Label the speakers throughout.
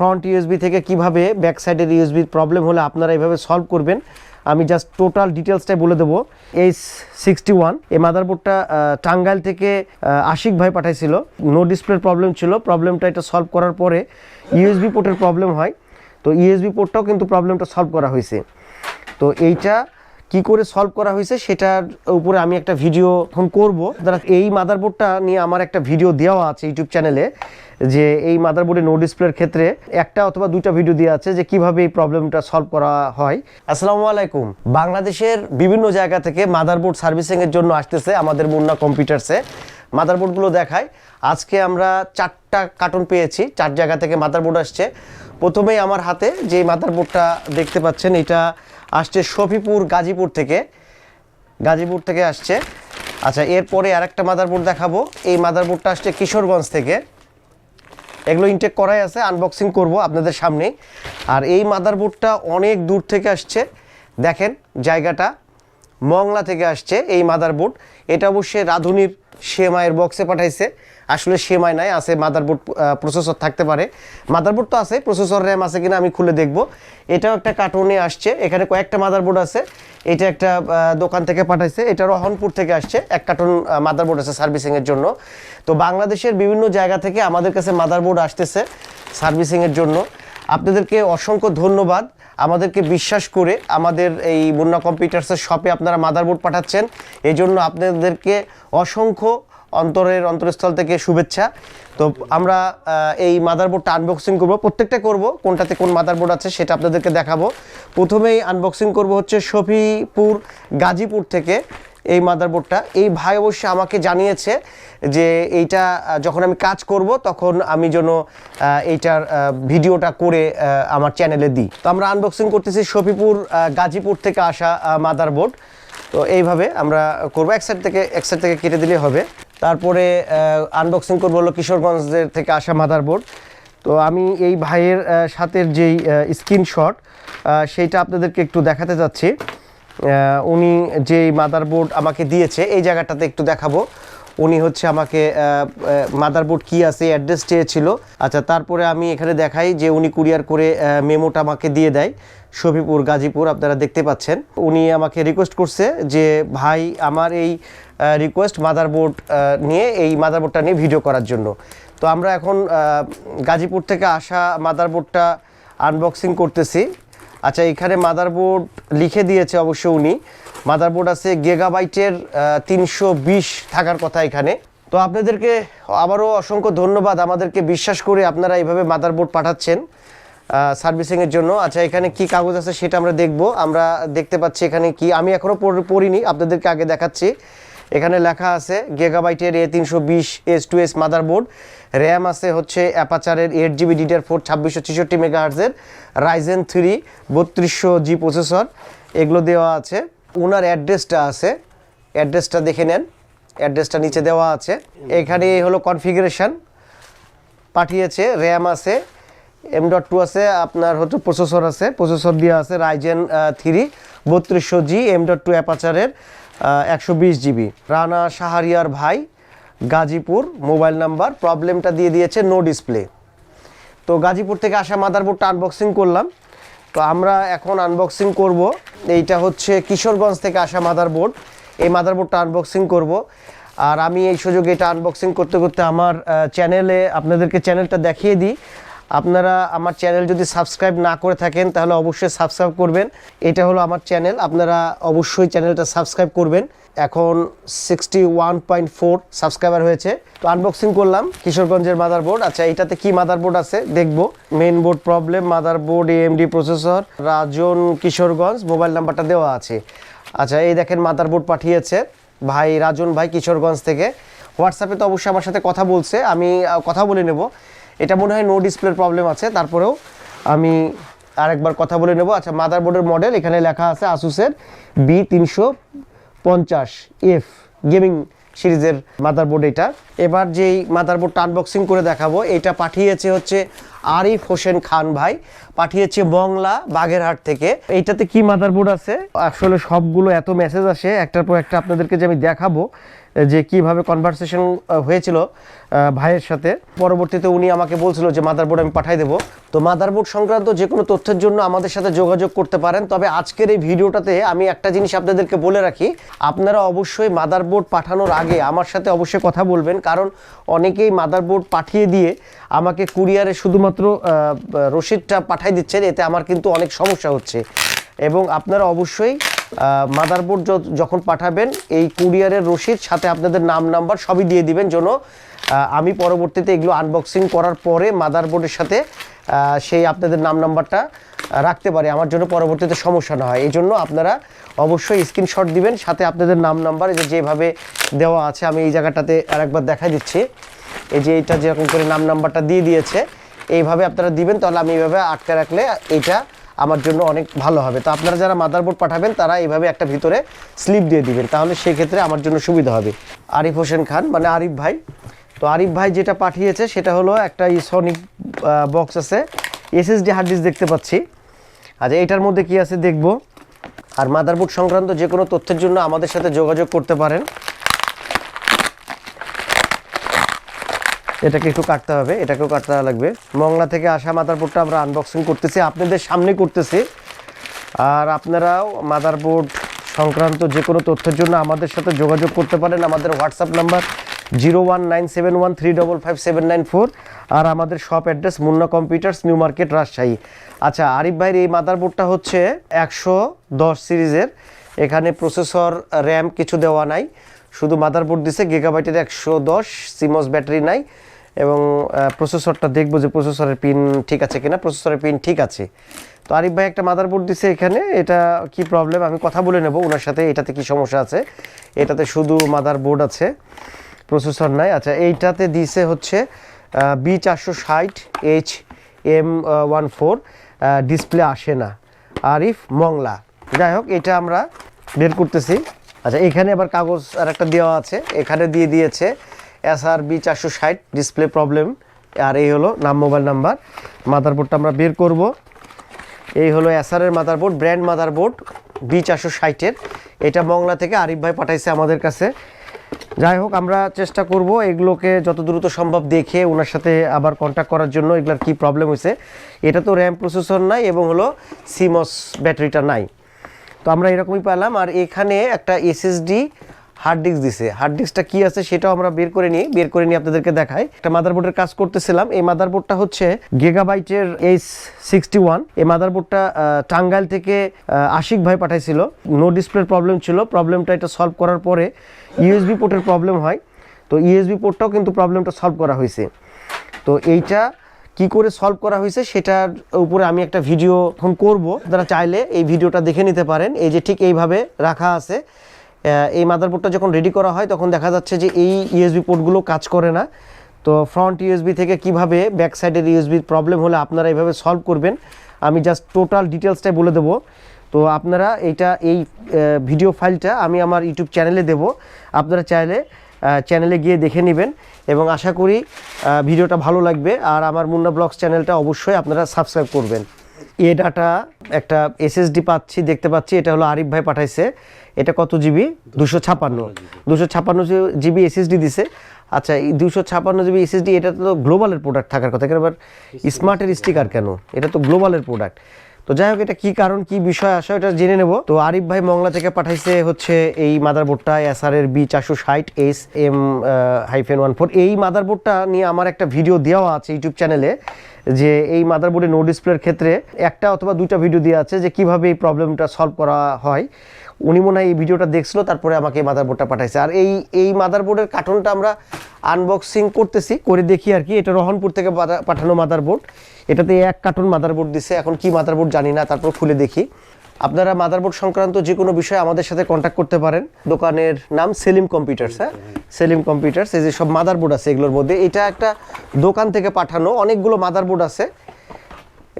Speaker 1: Front USB থেকে কীভাবে back সাইডের ইউএসবি প্রবলেম হলে আপনারা এইভাবে সলভ করবেন, আমি জাস্ট টোটাল ডিটেলসটাই বলে দেবো। এই সিক্সটি ওয়ান এই মাদারবোর্ডটা টাঙ্গাইল থেকে আশিক ভাই পাঠাইছিল। নো ডিসপ্লের প্রবলেম ছিল প্রবলেমটা এটা সলভ করার পরে ইউএসবি পোর্টের প্রবলেম হয়। তো ইউএসবি পোর্টটাও কিন্তু প্রবলেমটা সলভ করা হয়েছে। তো এইটা কি করে সলভ করা হয়েছে সেটার উপরে আমি একটা ভিডিও এখন করব। আপনারা এই মাদারবোর্ডটা নিয়ে আমার একটা ভিডিও দেওয়া আছে ইউটিউব চ্যানেলে যে এই মাদারবোর্ডে নো ডিসপ্লের ক্ষেত্রে একটা অথবা দুইটা ভিডিও দেওয়া আছে যে কীভাবে এই প্রবলেমটা সলভ করা হয়। আসসালামু আলাইকুম। বাংলাদেশের বিভিন্ন জায়গা থেকে মাদারবোর্ড সার্ভিসিং এর জন্য আসতেছে আমাদের মুন্না কম্পিউটারসে মাদারবোর্ডগুলো দেখায় আজকে আমরা চারটা কার্টুন পেয়েছি, চার জায়গা থেকে মাদারবোর্ড আসছে। প্রথমেই আমার হাতে যে মাদারবোর্ডটা দেখতে পাচ্ছেন, এটা আসছে শফিপুর গাজীপুর থেকে। গাজীপুর থেকে আসছে। আচ্ছা এরপরে আরেকটা মাদারবোর্ড দেখাবো। এই মাদারবোর্ডটা আসছে কিশোরগঞ্জ থেকে। এগুলো ইনটেক করাই আছে আনবক্সিং করব আপনাদের সামনেই। আর এই মাদারবোর্ডটা অনেক দূর থেকে আসছে। দেখেন জায়গাটা, মংলা থেকে আসছে এই মাদারবোর্ড। এটা অবশ্যই রাধুনির সেমাইয়ের বক্সে পাঠাইছে। আসলে সেমাই নাই, আছে মাদারবোর্ড প্রসেসর থাকতে পারে। মাদারবোর্ড তো আছে প্রসেসর র্যাম আছে কিনা আমি খুলে দেখব। এটাও একটা কার্টুনে আসছে, এখানে কয়েকটা মাদারবোর্ড আছে। এটা একটা দোকান থেকে পাঠাইছে, এটা রহনপুর থেকে আসছে, এক কার্টুন মাদারবোর্ড আছে সার্ভিসিংয়ের জন্য। তো বাংলাদেশের বিভিন্ন জায়গা থেকে আমাদের কাছে মাদারবোর্ড আসতেছে সার্ভিসিংয়ের জন্য। আপনাদেরকে অসংখ্য ধন্যবাদ। আমাদেরকে বিশ্বাস করে আমাদের এই মুন্না কম্পিউটার্সের শপে আপনারা মাদারবোর্ড পাঠাচ্ছেন। এই জন্য আপনাদেরকে অসংখ্য অন্তরের অন্তরস্থল থেকে শুভেচ্ছা। তো আমরা এই মাদারবোর্ডটা আনবক্সিং করব। প্রত্যেকটা করব, কোনটাতে কোন মাদারবোর্ড আছে সেটা আপনাদেরকে দেখাবো। প্রথমেই আনবক্সিং করব হচ্ছে শফিপুর, গাজীপুর থেকে। এই মাদারবোর্ডটা এই ভাই অবশ্য আমাকে জানিয়েছে যে এইটা যখন আমি কাজ করব, তখন আমি যেন এইটার ভিডিওটা করে আমার চ্যানেলে দিই। তো আমরা আনবক্সিং করতেছি শফিপুর গাজীপুর থেকে আসা মাদারবোর্ড তো এইভাবে আমরা করব। এক সাইড থেকে, এক সাইড থেকে কেটে দিলে হবে। তারপরে আনবক্সিং করব হলো কিশোরগঞ্জের থেকে আসা মাদারবোর্ড তো আমি এই ভাইয়ের সাথের যেই স্ক্রিনশট সেইটা আপনাদেরকে একটু দেখাতে যাচ্ছি। উনি যে মাদারবোর্ড আমাকে দিয়েছে, এই জায়গাটাতে একটু দেখাবো। উনি হচ্ছে আমাকে মাদারবোর্ড কি আছে অ্যাড্রেস চেয়েছিল। আচ্ছা তারপরে আমি এখানে দেখাই যে উনি কুরিয়ার করে মেমোটা আমাকে দিয়ে দেয়, শফিপুর, গাজীপুর, আপনারা দেখতে পাচ্ছেন। উনি আমাকে রিকোয়েস্ট করছে যে, ভাই, আমার এই রিকোয়েস্ট মাদারবোর্ড নিয়ে এই মাদারবোর্ডটা নিয়ে ভিডিও করার জন্য। তো আমরা এখন গাজীপুর থেকে আসা মাদারবোর্ডটা আনবক্সিং করতেছি। আচ্ছা এখানে মাদারবোর্ড লিখে দিয়েছে অবশ্য উনি। মাদারবোর্ড আছে গেগাবাইটের তিনশো বিশ থাকার কথা এখানে। তো আপনাদেরকে আবারও অসংখ্য ধন্যবাদ। আমাদেরকে বিশ্বাস করে আপনারা এইভাবে মাদারবোর্ড পাঠাচ্ছেন সার্ভিসিংয়ের জন্য। আচ্ছা এখানে কি কাগজ আছে সেটা আমরা দেখব। আমরা দেখতে পাচ্ছি এখানে কি। আমি এখনও পড়িনি, আপনাদেরকে আগে দেখাচ্ছি। এখানে লেখা আছে গেগাবাইটের এ তিনশো বিশ, S two S motherboard RAM আছে হচ্ছে অ্যাপাচারের এইট জিবি ডিডিআর ফোর ছাব্বিশশো ছেষট্টি মেগাহার্জের রাইজেন থ্রি বত্রিশশো জি প্রসেসর এগুলো দেওয়া আছে। ওনার অ্যাড্রেসটা আছে। অ্যাড্রেসটা দেখে নেন। অ্যাড্রেসটা নিচে দেওয়া আছে। এখানে হলো কনফিগারেশন পাঠিয়েছে, র্যাম আছে। এম ডট টু আছে, আপনার হচ্ছে প্রসেসর আছে। প্রসেসর দেওয়া আছে রাইজেন থ্রি বত্রিশশো জি এম ডট টু অ্যাপাচারের একশো বিশ জিবি রানা সাহারিয়ার ভাই গাজীপুর মোবাইল নাম্বার, প্রবলেমটা দিয়ে দিয়েছে নো ডিসপ্লে তো গাজীপুর থেকে আসা মাদারবোর্ডটা আনবক্সিং করলাম। তো আমরা এখন আনবক্সিং করব। এইটা হচ্ছে কিশোরগঞ্জ থেকে আসা মাদারবোর্ড। এই মাদারবোর্ডটা আনবক্সিং করব। আর আমি এই সুযোগে এটা আনবক্সিং করতে করতে আমার চ্যানেলে আপনাদেরকে চ্যানেলটা দেখিয়ে দিই। আপনারা আমার চ্যানেল যদি সাবস্ক্রাইব না করে থাকেন, তাহলে অবশ্যই সাবস্ক্রাইব করবেন। এটা হলো আমার চ্যানেল আপনারা অবশ্যই চ্যানেলটা সাবস্ক্রাইব করবেন। এখন sixty one point four subscriber হয়েছে। তো আনবক্সিং করলাম কিশোরগঞ্জের মাদারবোর্ড আচ্ছা এটাতে কি মাদারবোর্ড আছে? দেখব। Main board problem motherboard AMD processor Rajan Kishoreganj mobile নাম্বারটা দেওয়া আছে। আচ্ছা এই দেখেন মাদারবোর্ড পাঠিয়েছে। ভাই, রাজন ভাই কিশোরগঞ্জ থেকে। হোয়াটসঅ্যাপে তো অবশ্যই আমার সাথে কথা বলছে। আমি কথা বলে নেব। এটা মনে হয় নো ডিসপ্লের প্রবলেম আছে। তারপরেও আমি আরেকবার কথা বলে নেব। আচ্ছা মাদারবোর্ডের মডেল এখানে লেখা আছে আসুসের বি তিনশো পঞ্চাশ এফ গেমিং সিরিজের মাদারবোর্ড এটা। এবার যেই মাদারবোর্ডটা আনবক্সিং করে দেখাবো, এটা পাঠিয়েছে হচ্ছে আরিফ হোসেন খান ভাই, পাঠিয়েছে বংলা বাগেরহাট থেকে। এইটাতে কি মাদারবোর্ড আছে? আসলে সবগুলো এত মেসেজ আসে, একটার পর একটা আপনাদেরকে যে আমি দেখাবো। যে কীভাবে কনভারসেশন হয়েছিল ভাইয়ের সাথে। পরবর্তীতে উনি আমাকে বলছিল যে মাদারবোর্ড আমি পাঠাই দেবো। তো মাদারবোর্ড সংক্রান্ত যে কোনো তথ্যের জন্য আমাদের সাথে যোগাযোগ করতে পারেন। তবে আজকের এই ভিডিওটাতে আমি একটা জিনিস আপনাদেরকে বলে রাখি। আপনারা অবশ্যই মাদারবোর্ড পাঠানোর আগে আমার সাথে অবশ্যই কথা বলবেন। কারণ অনেকেই মাদারবোর্ড পাঠিয়ে দিয়ে আমাকে কুরিয়ারে শুধুমাত্র রসিদটা পাঠাই দিচ্ছেন। এতে আমার কিন্তু অনেক সমস্যা হচ্ছে। এবং আপনারা অবশ্যই মাদারবোর্ড যখন পাঠাবেন, এই কুরিয়ারের রসিদ, সাথে আপনাদের নাম নাম্বার সবই দিয়ে দিবেন যেন আমি পরবর্তীতে এগুলো আনবক্সিং করার পরে মাদারবোর্ডের সাথে সেই আপনাদের নাম নাম্বারটা রাখতে পারি। আমার জন্য পরবর্তীতে সমস্যা না হয়। এই জন্য আপনারা অবশ্যই স্ক্রিনশট দিবেন, সাথে আপনাদের নাম নাম্বার যেভাবে দেওয়া আছে, আমি এই জায়গাটাতে আরেকবার দেখা দিচ্ছি। এই যে এটা যেরকম করে নাম নাম্বারটা দিয়ে দিয়েছে, এইভাবে আপনারা দিবেন, তাহলে আমি এইভাবে আটকে রাখলে এইটা আমার জন্য অনেক ভালো হবে। তো আপনারা যারা মাদারবোর্ড পাঠাবেন, তারা এইভাবে একটা ভিতরে স্লিপ দিয়ে দিবেন। তাহলে সেই ক্ষেত্রে আমার জন্য সুবিধা হবে। আরিফ হোসেন খান মানে আরিফ ভাই। তো আরিফ ভাই যেটা পাঠিয়েছে, সেটা হলো একটা সনিক বক্স আছে। এসএসডি হার্ড ডিস্ক দেখতে পাচ্ছি। আচ্ছা এটার মধ্যে কি আছে দেখব। আর মাদারবোর্ড সংক্রান্ত যে কোনো তথ্যের জন্য আমাদের সাথে যোগাযোগ করতে পারেন। এটাকে একটু কাটতে হবে, এটাকেও কাটতে লাগবে। মংলা থেকে আসা মাদারবোর্ডটা আমরা আনবক্সিং করতেছি, আপনাদের সামনে করতেছি। আর আপনারাও মাদারবোর্ড সংক্রান্ত যে কোনো তথ্যের জন্য আমাদের সাথে যোগাযোগ করতে পারেন। আমাদের WhatsApp number zero one nine seven one three double five seven nine four আর আমাদের shop address Munna Computers New Market Rajshahi. আচ্ছা আরিফ ভাইয়ের এই মাদারবোর্ডটা হচ্ছে একশো দশ সিরিজের। এখানে প্রসেসর র্যাম কিছু দেওয়া নাই। শুধু মাদারবোর্ড দিছে গিগাবাইটের একশো দশ সিমস ব্যাটারি নাই। এবং প্রসেসরটা দেখব যে প্রসেসরের পিন ঠিক আছে কিনা। প্রসেসরের পিন ঠিক আছে। তো আরিফ ভাই একটা মাদারবোর্ড দিছে এখানে। এটা কি প্রবলেম আমি কথা বলে নেব ওনার সাথে, এটাতে কি সমস্যা আছে। এটাতে শুধু মাদারবোর্ড আছে প্রসেসর নাই। আচ্ছা এইটাতে দিছে হচ্ছে বি চারশো ষাট H M one four display আসে না। আরিফ মংলা। যাই হোক, এটা আমরা বের করতেছি। আচ্ছা এখানে আবার কাগজ আর একটা দেওয়া আছে। এখানে দিয়ে দিয়েছে। এস আর বি চারশো ষাট ডিসপ্লে প্রবলেম আর এই হলো নাম মোবাইল নাম্বার মাদারবোর্ডটা আমরা বের করব। এই হলো এসআরের মাদারবোর্ড ব্র্যান্ড মাদারবোর্ড বি চারশো ষাটের। এটা মংলা থেকে আরিফ ভাই পাঠাইছে আমাদের কাছে। যাই হোক, আমরা চেষ্টা করব এগুলোকে যত দ্রুত সম্ভব দেখে ওনার সাথে আবার কন্ট্যাক্ট করার জন্য এগুলার কি প্রবলেম হয়েছে। এটা তো র্যাম প্রসেসর নাই এবং হলো সিমস ব্যাটারিটা নাই। তো আমরা এরকমই পেলাম আর এখানে একটা এসএসডি হার্ড ডিস্ক দিছে। হার্ড ডিস্কটা কি আছে সেটাও আমরা বের করে নিই। বের করে নিয়ে আপনাদেরকে দেখাই। একটা মাদারবোর্ডের কাজ করতেছিলাম। এই মাদারবোর্ডটা হচ্ছে গেগাবাইটের এইচ সিক্সটি ওয়ান এই মাদারবোর্ডটা টাঙ্গাইল থেকে আশিক ভাই পাঠাইছিল। নো ডিসপ্লের প্রবলেম ছিল। প্রবলেমটা এটা সলভ করার পরে ইউএসবি পোর্টের প্রবলেম হয়। তো ইউএসবি পোর্টটাও কিন্তু প্রবলেমটা সলভ করা হয়েছে। তো এইটা কি করে সলভ করা হয়েছে সেটার উপরে আমি একটা ভিডিও এখন করব। আপনারা চাইলে এই ভিডিওটা দেখে নিতে পারেন। এই যে ঠিক এইভাবে রাখা আছে। এই মাদারবোর্ডটা যখন রেডি করা হয়, তখন দেখা যাচ্ছে যে এই ইউএসবি পোর্টগুলো কাজ করে না। তো ফ্রন্ট ইউএসবি থেকে কীভাবে ব্যাক সাইডের ইউএসবির প্রবলেম হলে আপনারা এইভাবে সলভ করবেন, আমি জাস্ট টোটাল ডিটেলসটাই বলে দেবো। তো আপনারা এইটা এই ভিডিও ফাইলটা আমি আমার ইউটিউব চ্যানেলে দেব। আপনারা চাইলে চ্যানেলে গিয়ে দেখে নেবেন এবং আশা করি ভিডিওটা ভালো লাগবে। আর আমার মুন্না ব্লগস চ্যানেলটা অবশ্যই আপনারা সাবস্ক্রাইব করবেন। এ ডাটা একটা এসএসডি পাচ্ছি, দেখতে পাচ্ছি, এটা হলো আরিফ ভাই পাঠাইছে। এটা কত জিবি? দুশো ছাপান্ন। দুশো ছাপান্ন জিবি। এসএসডি দিছে। আচ্ছা এই দুশো ছাপান্ন জিবি এসএসডি এটা তো গ্লোবালের প্রোডাক্ট থাকার কথা। এখানে আবার স্মার্টের স্টিকার কেন? এটা তো গ্লোবালের প্রোডাক্ট তো যাই হোক এটা কি কারণ কি বিষয় আসে এটা জেনে নেব। তো আরিফ ভাই মংলা থেকে পাঠাইছে হচ্ছে এই মাদারবোর্ডটা এসআর এর বি চারশো ষাট S M hyphen one four এই মাদারবোর্ডটা নিয়ে আমার একটা ভিডিও দেওয়া আছে ইউটিউব চ্যানেলে যে এই মাদারবোর্ডে নো ডিসপ্লের ক্ষেত্রে একটা অথবা দুটা ভিডিও দিয়ে আছে যে কীভাবে এই প্রবলেমটা সলভ করা হয়। উনি মনে হয় এই ভিডিওটা দেখছিল, তারপরে আমাকে এই মাদারবোর্ডটা পাঠাইছে। আর এই এই মাদারবোর্ডের কার্টনটা আমরা আনবক্সিং করতেছি, করে দেখি আর কি। এটা রহনপুর থেকে পাঠা- পাঠানো মাদারবোর্ড। এটাতে এক কার্টন মাদারবোর্ড দিছে, এখন কি মাদারবোর্ড জানি না, তারপর খুলে দেখি। আপনারা মাদারবোর্ড সংক্রান্ত যে কোনো বিষয়ে আমাদের সাথে কন্ট্যাক্ট করতে পারেন। দোকানের নাম সেলিম কম্পিউটার্স হ্যাঁ? সেলিম কম্পিউটার্স এই যে সব মাদারবোর্ড আছে এগুলোর মধ্যে। এটা একটা দোকান থেকে পাঠানো, অনেকগুলো মাদারবোর্ড আছে।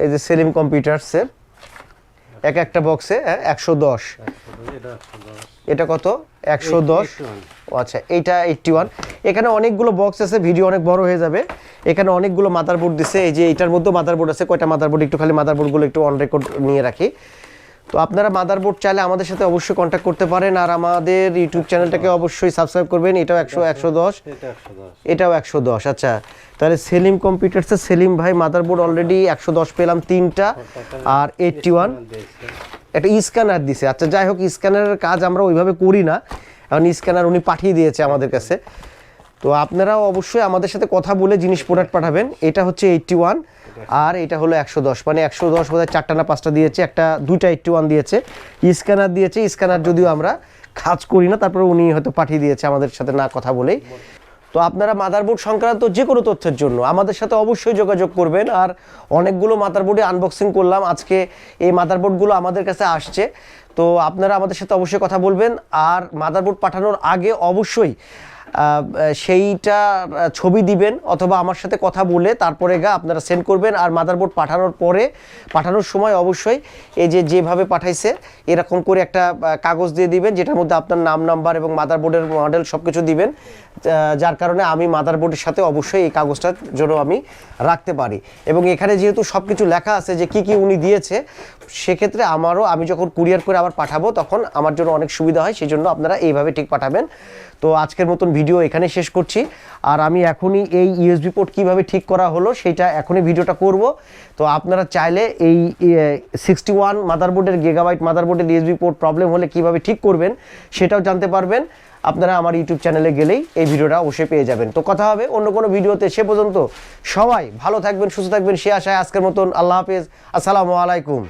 Speaker 1: এই যে সেলিম কম্পিউটার্সের এক একটা বক্সে হ্যাঁ? একশো দশ। এটা কত? একশো দশ। ও আচ্ছা এইটা এইটটি ওয়ান এখানে অনেকগুলো বক্স আছে ভিডিও অনেক বড় হয়ে যাবে। এখানে অনেকগুলো মাদারবোর্ড দিছে। এই যে এটার মধ্যে মাদারবোর্ড আছে, কয়টা মাদারবোর্ড একটু খালি মাদারবোর্ডগুলো একটু অন রেকর্ড নিয়ে রাখি। তো আপনারা মাদারবোর্ড চাইলে আমাদের সাথে অবশ্যই কন্ট্যাক্ট করতে পারেন আর আমাদের ইউটিউব চ্যানেলটাকে অবশ্যই সাবস্ক্রাইব করবেন। এটাও একশো একশো দশ।
Speaker 2: এটা একশো দশ।
Speaker 1: এটাও একশো দশ আচ্ছা। তাহলে সেলিম কম্পিউটার্সের সেলিম ভাই মাদারবোর্ড অলরেডি একশো দশ পেলাম তিনটা আর এইটটি ওয়ান একটা স্ক্যানার দিছে। আচ্ছা যাই হোক স্ক্যানারের কাজ আমরা ওইভাবে করি না। কারণ স্ক্যানার উনি পাঠিয়ে দিয়েছে আমাদের কাছে। তো আপনারাও অবশ্যই আমাদের সাথে কথা বলে জিনিস প্রোডাক্ট পাঠাবেন। এটা হচ্ছে এইটটি ওয়ান আর এটা হলো একশো দশ। মানে একশো দশ বোধহয় চারটা না পাঁচটা দিয়েছে, একটা দুইটা এইটটি ওয়ান দিয়েছে। স্ক্যানার দিয়েছে, স্ক্যানার যদিও আমরা কাজ করি না, তারপরে উনি হয়তো পাঠিয়ে দিয়েছে আমাদের সাথে না কথা বলেই। তো আপনারা মাদারবোর্ড সংক্রান্ত যে কোনো তথ্যের জন্য আমাদের সাথে অবশ্যই যোগাযোগ করবেন। আর অনেকগুলো মাদারবোর্ডে আনবক্সিং করলাম, আজকে এই মাদারবোর্ডগুলো আমাদের কাছে আসছে। তো আপনারা আমাদের সাথে অবশ্যই কথা বলবেন। আর মাদারবোর্ড পাঠানোর আগে অবশ্যই সেইটা ছবি দিবেন অথবা আমার সাথে কথা বলে তারপরে গা আপনারা সেন্ড করবেন আর মাদারবোর্ড পাঠানোর পরে, পাঠানোর সময় অবশ্যই এই যে যেভাবে পাঠাইছে, এরকম করে একটা কাগজ দিয়ে দিবেন যেটার মধ্যে আপনার নাম নাম্বার এবং মাদারবোর্ডের মডেল সব কিছু দিবেন যার কারণে আমি মাদারবোর্ডের সাথে অবশ্যই এই কাগজটার জন্য আমি রাখতে পারি। এবং এখানে যেহেতু সব কিছু লেখা আছে যে কি কি উনি দিয়েছে, সেক্ষেত্রে আমারও, আমি যখন কুরিয়ার করে আবার পাঠাবো, তখন আমার জন্য অনেক সুবিধা হয় সেই জন্য আপনারা এইভাবে ঠিক পাঠাবেন। তো আজকের মতন ভিডিও এখানে শেষ করছি। আর আমি এখনই এই ইউএসবি পোর্ট কীভাবে ঠিক করা হলো সেটা এখনই ভিডিওটা করব। তো আপনারা চাইলে এই সিক্সটি ওয়ান মাদারবোর্ডের গেগাবাইট মাদারবোর্ডের ইউএসবি পোর্ট প্রবলেম হলে কীভাবে ঠিক করবেন সেটাও জানতে পারবেন। আপনারা আমার ইউটিউব চ্যানেলে গেলেই এই ভিডিওটা অবশ্যই পেয়ে যাবেন। তো কথা হবে অন্য কোনো ভিডিওতে, সে পর্যন্ত সবাই ভালো থাকবেন, সুস্থ থাকবেন, সে আশায় আজকের মতন। আল্লাহ হাফেজ। আসসালামু আলাইকুম।